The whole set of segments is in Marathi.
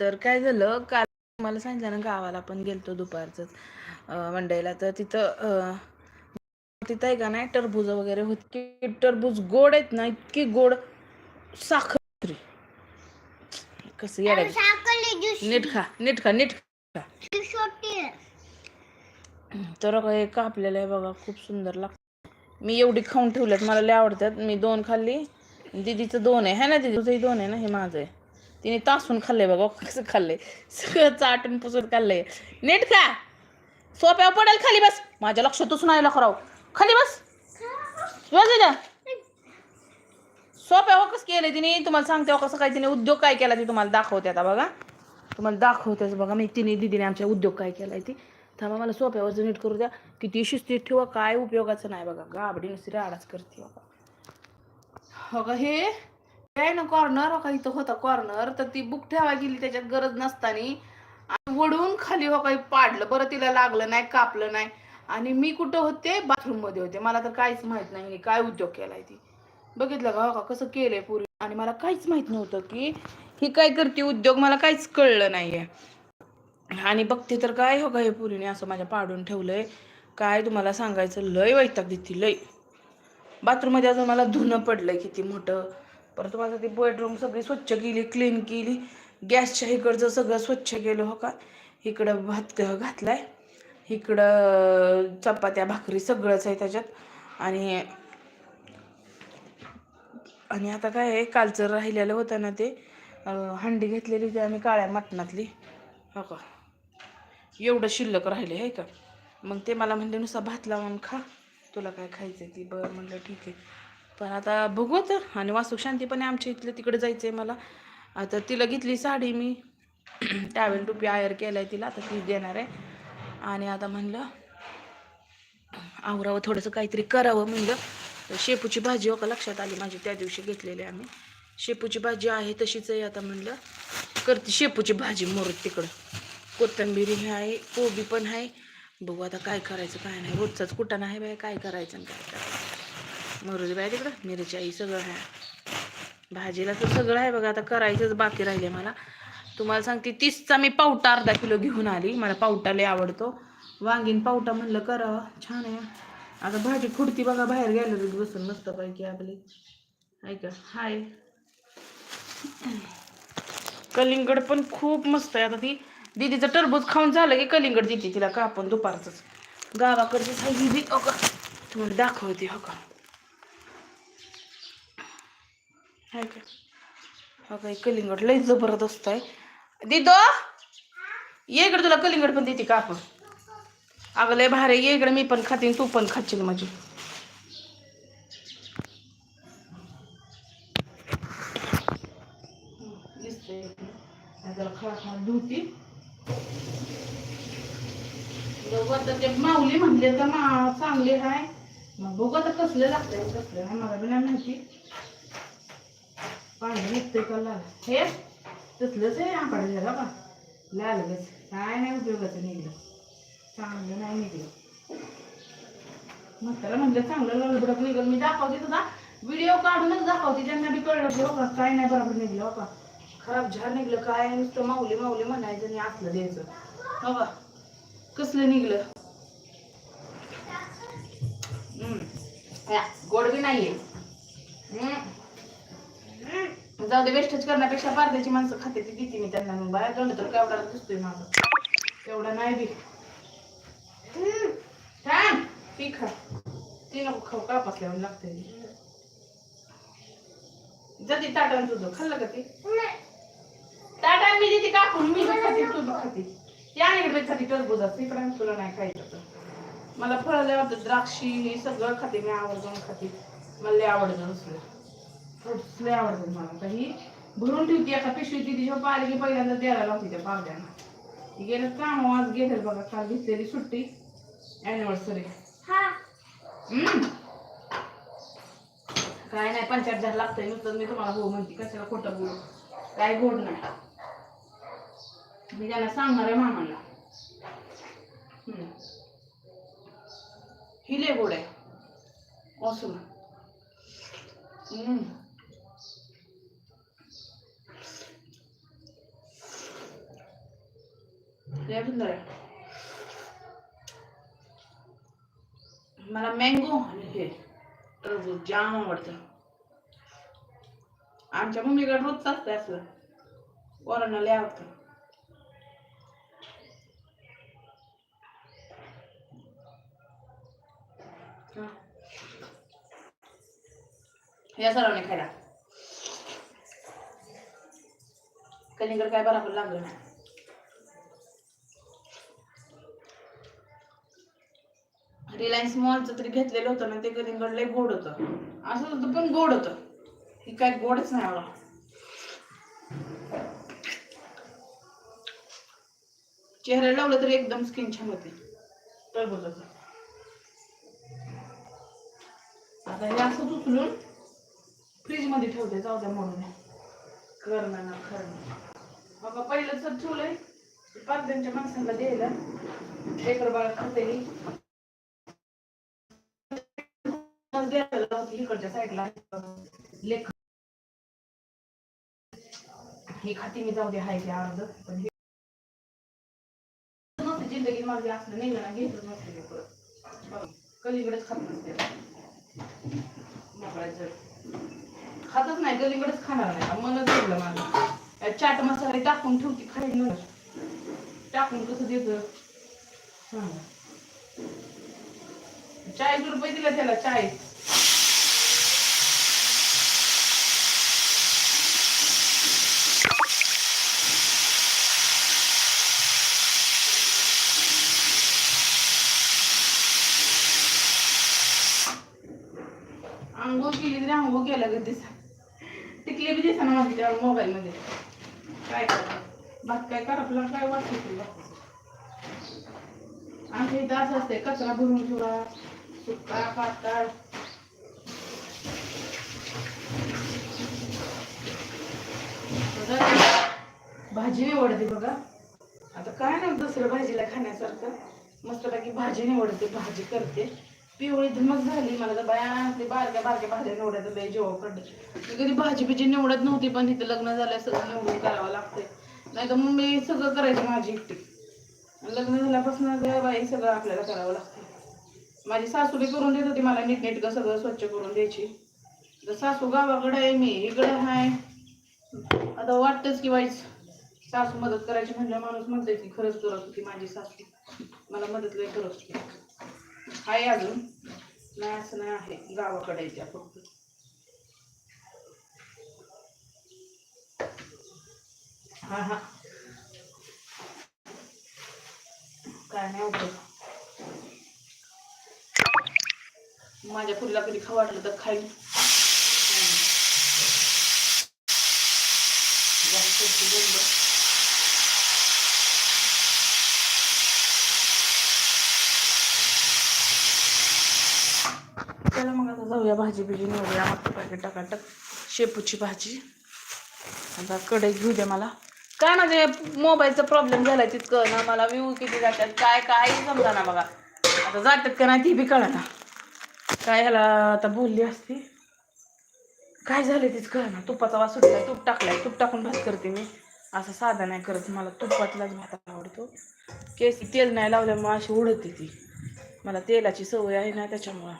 तर काय झालं काल मला सांगितलं ना गावाला पण गेलतो दुपारचंच अं, मंडईला तर तिथं तिथं आहे का नाही टरबूज वगैरे होत की टरबूज गोड आहेत ना इतकी गोड साखर. कसं येडा नीट खा नीट खा नीट खा. तर हे कापलेलं आहे बघा खूप सुंदर लागतं मी एवढी खाऊन ठेवल्यात मला लय आवडतात. मी दोन खाल्ली. दीदीचं दोन आहे है ना दीदी? तुझंही दोन आहे ना हे माझं आहे. तिने तासून खाल्लंय बघा कसं खाल्लंय सगळं चाटून पुसून खाल्लंय नीट खा. सोप्यावर पडेल खाली बस. माझ्या लक्षातच नाही लखराव खाली बस. बस द्या सोप्यावर कसं केलंय तिने? तुम्हाला सांगते कसं काय तिने उद्योग काय केला ती तुम्हाला दाखवते आता बघा. तुम्हाला दाखवतेच बघा. मी तिने दिदीने आमच्या उद्योग काय केलाय ती. थांबा मला सोप्यावरचं नीट करू द्या. किती शिस्तीत ठेवा काय उपयोगाचं नाही बघा. गाबडी नुसती राडाच करते बघा. हो का हे. काय ना कॉर्नर हो का इथं होता कॉर्नर तर ती बुक ठेवा गेली त्याच्यात गरज नसतानी. आणि वडून खाली हो काही पाडलं बरं तिला लागलं नाही कापलं नाही. आणि मी कुठं होते? बाथरूममध्ये होते. मला तर काहीच माहीत नाही काय उद्योग केलाय ती. बघितलं का हो का कसं केलंय पूर्वी आणि मला काहीच माहीत नव्हतं की ही काय करते उद्योग मला काहीच कळलं नाहीये. आणि बघते तर काय हो का हे पुरीने असं माझ्या पाडून ठेवलंय. काय तुम्हाला सांगायचं? लय वैताग देते लय. बाथरूममध्ये अजून मला धुणं पडलंय किती मोठं. परत माझं ती बेडरूम सगळी स्वच्छ केली क्लीन केली. गॅसच्या इकडचं सगळं स्वच्छ केलं हो का? इकडं भात घातलाय. इकडं चपात्या भाकरी सगळंच आहे त्याच्यात. आणि आणि आता काय आहे कालचं राहिलेलं होतं ना ते हंडी घेतलेली होती आम्ही काळ्या मटणातली. हो का? एवढं शिल्लक राहिले आहे का? मग ते मला म्हणले नुसता भात लावून खा. तुला काय खायचं ती बरं म्हणलं ठीक आहे. पण आता बघू आणि वास्तू शांती पण आहे आमच्या इथलं तिकडे जायचं आहे मला. आता तिला घेतली साडी मी. टावेल टोपी आयर केलाय तिला आता ती देणार आहे. आणि आता म्हणलं आवरावं थोडंसं काहीतरी करावं म्हणलं. शेपूची भाजी हो का लक्षात आली माझी त्या दिवशी घेतलेली आम्ही. शेपूची भाजी आहे तशीच आहे आता म्हणलं. करते शेपूची भाजी मोरत तिकडं. कोथिंबीर हे आहे कोबी पण आहे. बघू आता काय करायचं काय नाही. रोजचाच कुठं नाही बाय काय करायचं आणि काय करायचं. मरुदी बाय तिकडं मिरची आई सगळं आहे. भाजीला तर सगळं आहे बघा आता करायचंच बाकी राहिले मला. तुम्हाला सांगते तीसचा मी पावटा अर्धा किलो घेऊन आली. मला पावटा लय आवडतो. वांगीन पावटा म्हणलं करावं छान आहे. आता भाजी खुडती बघा बाहेर गॅलरीत बसून मस्तपैकी आपली. ऐका हाय. कलिंगड पण खूप मस्त आहे. आता ती दिदीचं टरबूज खाऊन झालं की कलिंगड देते तिला कापून दुपारचंच. गावाकडची आहे दीदी हो का तुम्हाला दाखवते हो का? हाय का? हो कलिंगड लय जबरदस्त आहे. दिदो ये इकडे तुला कलिंगड पण देते का आपण? अगं लय भारी ये इकडे मी पण खाते तू पण खाशील माझी. धुती. ते माऊली म्हणले तर मा चांगले आहे मग बघू आता कसले लागतंय कसले नाही मला बी नाही माहिती. पाणी निघतंय का लाल? हे? तसलंच आहे आंबाडे झाला का लाल बस काय नाही उपयोगाचं निघलं. चांगलं नाही निघलं. म्हातारा म्हणलं चांगलं लळबडक निघलं. मी दाखवते तुझा व्हिडिओ काढूनच दाखवते. त्यांना बी कळलं की हो काय नाही बरोबर निघलं हो बाबा खराब झाड निघलं काय? नुसतं माऊली माऊली म्हणायचं आणि असलं द्यायचं. हो बाबा कसलं निघलं? या, गोड बी नाहीये. जाऊ दे वेस्टेज करण्यापेक्षा पारद्याची माणसं खाते ती देते मी त्यांना. मग बाहेर तोंड तर केवढा दिसतोय माझा. तेवढा नाही बी. छान ती खा. ती नको खाऊ कापासल्यावर लागते जाते ताटान तुझं. खाल्लं का ते? ताटान मी देते कापून मी खाते तू खाते. या इकडे खाते टरबूज असते. इकडे तुला नाही खायचं तर. मला फळं लय द्राक्षी हे सगळं खाते मी आवर्जून खाते. मला लय आवडतं नुसतं फ्रुट्स लय आवडतात मला आता ही. भरून ठेवते एका पिशवी ती तिच्या पाहिली की पहिल्यांदा द्यायला लावते त्या पारद्यांना ती गेलं काम आज गेलं बघा काल घेतलेली सुट्टी. अॅनिव्हर्सरी काय नाही पंचायत हजार लागतंय नुसतं. मी तुम्हाला हो म्हणते कशाला खोटं बोलू? काय गोड नाही. मी त्याला सांगणार आहे मामाला. ही लय गोड आहे. असं लय सुंदर मला मँगो आणि हे टरबूज जाम आवडतं. आमच्या मम्मीकडे रोजच असतं असलं कोरोना लय आवडतं. या सर्वांनी खायला. कलिंगड काय बरोबर लागलं नाही. रिलायन्स मॉलचं तरी घेतलेलं होतं ना ते कलिंगड लय गोड होतं. असं होतं पण गोड होतं. ही काय गोडच नाही आवडा चेहऱ्याला लावलं तरी एकदम स्किन छान होते. टरबुजाचं आता हे असंच उचलून फ्रीजमध्ये ठेवते जाऊ द्या म्हणून. करणं ना खरणं बाबा पहिलं सर ठेवलंय. पाच त्यांच्या माणसांना द्यायला. लेकर बाळा खाते इकडच्या साईडला लेख. ही खाती मी जाऊ दे हाय ते अर्ध. पण हे जिंदगी माझी असलं नाही ना घेतलं नसतं मी परत. कलीकडेच खात नसते. मोकळायचं खातच नाही गलीकडेच खाणार नाही. मनच लागलं माझं. चाट मसाले टाकून ठेवते खायला म्हणून टाकून कसं देतं? सांगा चाळीस रुपये दिला त्याला चाळीस. आंघोळ केली तरी आंघोळ केला ग दिसा टिकले बी दिसा ना माझी त्या मोबाईल मध्ये काय करा? भात काय करा? आपल्याला काय वाटत तुला आमच्या इथं असं असते कचरा भरून ठेवा सुका पातळ. भाजी निवडते बघा. आता काय नाही दुसरं भाजीला खाण्यासारखं. मस्तपैकी भाजी निवडते भाजी करते. पिवळी धमक झाली मला तर बाया ते बारक्या बारक्या भाज्या निवडत लय जेव्हा मी कधी भाजी बिजी निवडत नव्हती पण इथं लग्न झालं सगळं निवडून करावं लागते नाही तर मग मी सगळं करायचं माझी एकटी. लग्न झाल्यापासून बाई सगळं आपल्याला करावं लागतं माझी सासूबी करून देत होती मला नीटनेटकं सगळं स्वच्छ करून द्यायची. तर सासू गावाकडे आहे मी इकडे आहे आता वाटतंच की वाईच सासू मदत करायची म्हणजे माणूस म्हणते की खरंच करत होती माझी सासू. मला मदत लय करत होती. आहे अजून. नाही असं नाही आहे. गावाकडे त्या फक्त. हा हा. काय नाही उपयोग माझ्या पुरीला कधी खाऊ वाटलं तर खाईल. जास्त चला मग आता जाऊया भाजी बिजी निवडूया. मग पॅकेट टाकाटक शेपूची भाजी. आता कढई घेऊ दे मला. काय माझे मोबाईलचा प्रॉब्लेम झालाय तितकं ना मला व्यू किती जातात काय काय समजा ना बघा. आता जातात का नाही ती बी कळा ना काय ह्याला आता बोलली असती. काय झालं तीच कळ ना तुपाचा वास सुटलाय तूप टाकलाय. तूप टाकून भात करते मी. असं साधा नाही करत मला. तुपातलाच भात आवडतो. केस तेल नाही लावल्यामुळे अशी उडते ती. मला तेलाची सवय आहे ना त्याच्यामुळं.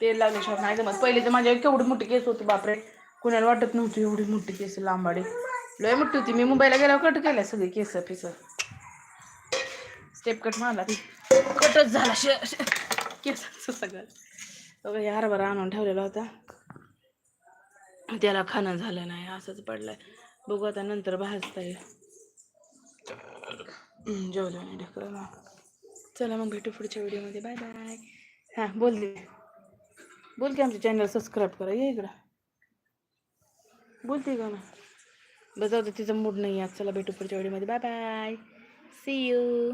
तेल लागल्याशिवाय नाही जमत. पहिले तर माझ्या केवढी मोठी केस होती बापरे. कुणाला वाटत नव्हती एवढी मोठी केस लांबाडी. लय मोठी होती. मी मुंबईला गेल्यावर कट केल्या सगळी केस पिस स्टेप कट मारला ती. कटच झाला शे केसाचं सगळं. बघा हे हरभरा आणून ठेवलेला होता. त्याला खाणं झालं नाही. असंच पडलंय. बघू आता नंतर भाजता येईल. हम्म, जेवलो नाही ना चला मग भेटू पुढच्या व्हिडिओमध्ये. Bye bye. हां बोल दे बोल की आमच्या चॅनल सबस्क्राईब करा. ये इकडं. बोलते का ना बस तिचा मूड नाही आज चला भेटू पुढच्या व्हिडिओमध्ये. Bye bye. C you